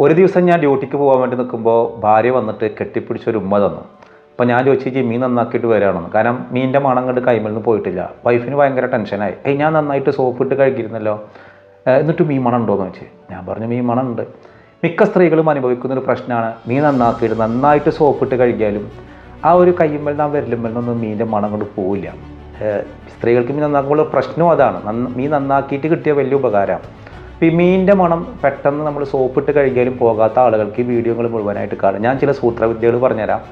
ഒരു ദിവസം ഞാൻ ഡ്യൂട്ടിക്ക് പോകാൻ വേണ്ടി നിൽക്കുമ്പോൾ ഭാര്യ വന്നിട്ട് കെട്ടിപ്പിടിച്ചൊരു ഉമ്മ തന്നു. അപ്പോൾ ഞാൻ ചോദിച്ചു "ഇജ്ജ് മീൻ നന്നാക്കിയിട്ട് വരാണെന്ന് കാരണം മീനിന്റെ മണം കണ്ട് കൈമിൽ നിന്ന് പോയിട്ടില്ല. വൈഫിന് ഭയങ്കര ടെൻഷനായി ഏയ് ഞാൻ നന്നായിട്ട് സോപ്പ് ഇട്ട് കഴിക്കിരുന്നല്ലോ ഏഹ് എന്നിട്ട് മീൻ മണം ഉണ്ടോ എന്ന് ചോദിച്ചു. ഞാൻ പറഞ്ഞു മീൻ മണം ഉണ്ട്. മിക്ക സ്ത്രീകളും അനുഭവിക്കുന്ന ഒരു പ്രശ്നമാണ്. മീൻ നന്നാക്കിയിട്ട് നന്നായിട്ട് സോപ്പ് ഇട്ട് കഴിക്കാലും ആ ഒരു കയ്യുമ്മൽ നാം നിന്നൊന്നും മീനിന്റെ മണം കൊണ്ട് പോവില്ല. സ്ത്രീകൾക്ക് മീൻ നന്നാക്കുമ്പോൾ പ്രശ്നവും അതാണ്. മീൻ നന്നാക്കിയിട്ട് കിട്ടിയ വലിയ ഉപകാരമാണ് മീനിന്റെ മണം പെട്ടെന്ന് നമ്മൾ സോപ്പിട്ട് കഴുകിയാലും പോകാത്ത ആളുകൾക്ക് ഈ വീഡിയോകൾ മുഴുവനായിട്ട് കാണും. ഞാൻ ചില സൂത്രവിദ്യകൾ പറഞ്ഞുതരാം.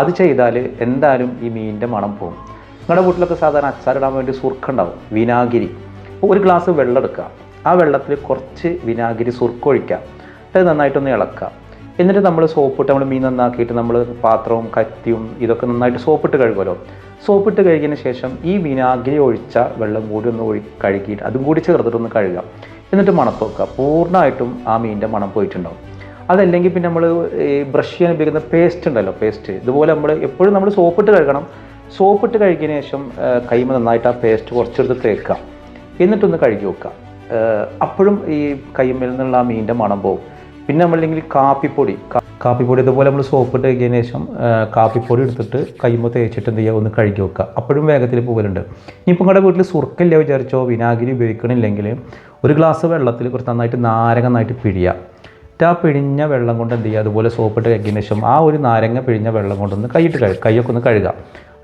അത് ചെയ്താൽ എന്തായാലും ഈ മീനിന്റെ മണം പോകും നിങ്ങളുടെ വീട്ടിലൊക്കെ സാധാരണ അച്ചാറിടാൻ വേണ്ടി സുർക്കുണ്ടാവും വിനാഗിരി. ഒരു ഗ്ലാസ് വെള്ളം എടുക്കുക. ആ വെള്ളത്തിൽ കുറച്ച് വിനാഗിരി സുർക്കൊഴിക്കുക അത് നന്നായിട്ടൊന്ന് ഇളക്കുക. എന്നിട്ട് നമ്മൾ സോപ്പിട്ട് നമ്മൾ മീൻ നന്നാക്കിയിട്ട് നമ്മൾ പാത്രവും കത്തിയും ഇതൊക്കെ നന്നായിട്ട് സോപ്പിട്ട് കഴുകുമല്ലോ. സോപ്പിട്ട് കഴുകിയതിന് ശേഷം ഈ വിനാഗിരി ഒഴിച്ച വെള്ളം കൂടി ഒന്ന് ഒഴി കഴുകിയിട്ട് അതും കൂടി ചേർത്തിട്ടൊന്ന് കഴുകുക എന്നിട്ട് മണം പോക്കുക പൂർണമായിട്ടും ആ മീനിന്റെ മണം പോയിട്ടുണ്ടാവും. അതല്ലെങ്കിൽ പിന്നെ നമ്മൾ ഈ ബ്രഷ് ചെയ്യാൻ ഉപയോഗിക്കുന്ന പേസ്റ്റ് ഉണ്ടല്ലോ പേസ്റ്റ് ഇതുപോലെ നമ്മൾ എപ്പോഴും നമ്മൾ സോപ്പിട്ട് കഴുകണം. സോപ്പിട്ട് കഴുകിയതിന് ശേഷം കൈമ നന്നായിട്ട് ആ പേസ്റ്റ് കുറച്ചെടുത്ത് തേക്കുക. എന്നിട്ടൊന്ന് കഴുകി വെക്കുക. അപ്പോഴും ഈ കൈമയിൽ നിന്നുള്ള ആ മീനിന്റെ മണം പോകും. പിന്നെ നമ്മളില്ലെങ്കിൽ കാപ്പിപ്പൊടി. കാപ്പിപ്പൊടി ഇതുപോലെ നമ്മൾ സോപ്പിട്ട് കഴിക്കിയതിന് ശേഷം കാപ്പിപ്പൊടി എടുത്തിട്ട് കൈമ തേച്ചിട്ട് എന്ത് ചെയ്യുക? ഒന്ന് കഴുകി വെക്കുക. അപ്പോഴും വേഗത്തിൽ പോകലുണ്ട് ഇനിയിപ്പോൾ നിങ്ങളുടെ വീട്ടിൽ സുർക്കില്ല വിചാരിച്ചോ? വിനാഗിരി ഉപയോഗിക്കണില്ലെങ്കിൽ ഒരു ഗ്ലാസ് വെള്ളത്തിൽ കുറച്ച് നന്നായിട്ട് നാരങ്ങ നന്നായിട്ട് പിഴിയുക. ആ പിഴിഞ്ഞ വെള്ളം കൊണ്ട് എന്ത് ചെയ്യുക? അതുപോലെ സോപ്പിട്ട് കഴുകിയതിന് ശേഷം ആ ഒരു നാരങ്ങ പിഴിഞ്ഞ വെള്ളം കൊണ്ടൊന്ന് കൈയിട്ട് കഴുകുക. കൈയൊക്കെ ഒന്ന് കഴുകുക.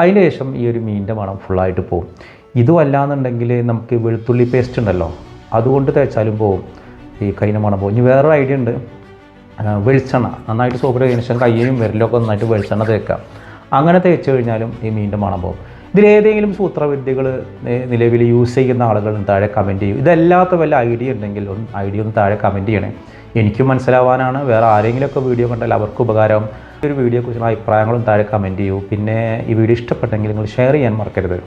അതിന് ശേഷം ഈ ഒരു മീനിന്റെ മണം ഫുള്ളായിട്ട് പോകും ഇതും അല്ലാന്നുണ്ടെങ്കിൽ നമുക്ക് വെളുത്തുള്ളി പേസ്റ്റ് ഉണ്ടല്ലോ അതുകൊണ്ട് തേച്ചാലും പോകും ഈ കൈന്റെ മണം പോകും ഇനി വേറൊരു ഐഡിയ ഉണ്ട്. വെളിച്ചെണ്ണ. നന്നായിട്ട് സോപ്പിട്ട് കഴിഞ്ഞ ശേഷം കയ്യിലും വിരലൊക്കെ നന്നായിട്ട് വെളിച്ചെണ്ണ തേക്കുക. അങ്ങനെ തേച്ച് കഴിഞ്ഞാലും ഈ മീനിന്റെ മണം പോകും ഇതിലേതെങ്കിലും സൂത്രവിദ്യകൾ നിലവിൽ യൂസ് ചെയ്യുന്ന ആളുകൾ താഴെ കമന്റ് ചെയ്യും. ഇതല്ലാത്ത വല്ല ഐഡിയ ഉണ്ടെങ്കിൽ ഒന്ന് ഐഡിയ ഒന്ന് താഴെ കമന്റ് ചെയ്യണേ. എനിക്കും മനസ്സിലാവാനാണ്. വേറെ ആരെങ്കിലുമൊക്കെ വീഡിയോ കണ്ടാൽ അവർക്ക് ഉപകാരം. ഒരു വീഡിയോയെക്കുറിച്ചുള്ള അഭിപ്രായങ്ങളും താഴെ കമന്റ് ചെയ്യൂ. പിന്നെ ഈ വീഡിയോ ഇഷ്ടപ്പെട്ടെങ്കിൽ നിങ്ങൾ ഷെയർ ചെയ്യാൻ മറക്കരുത്.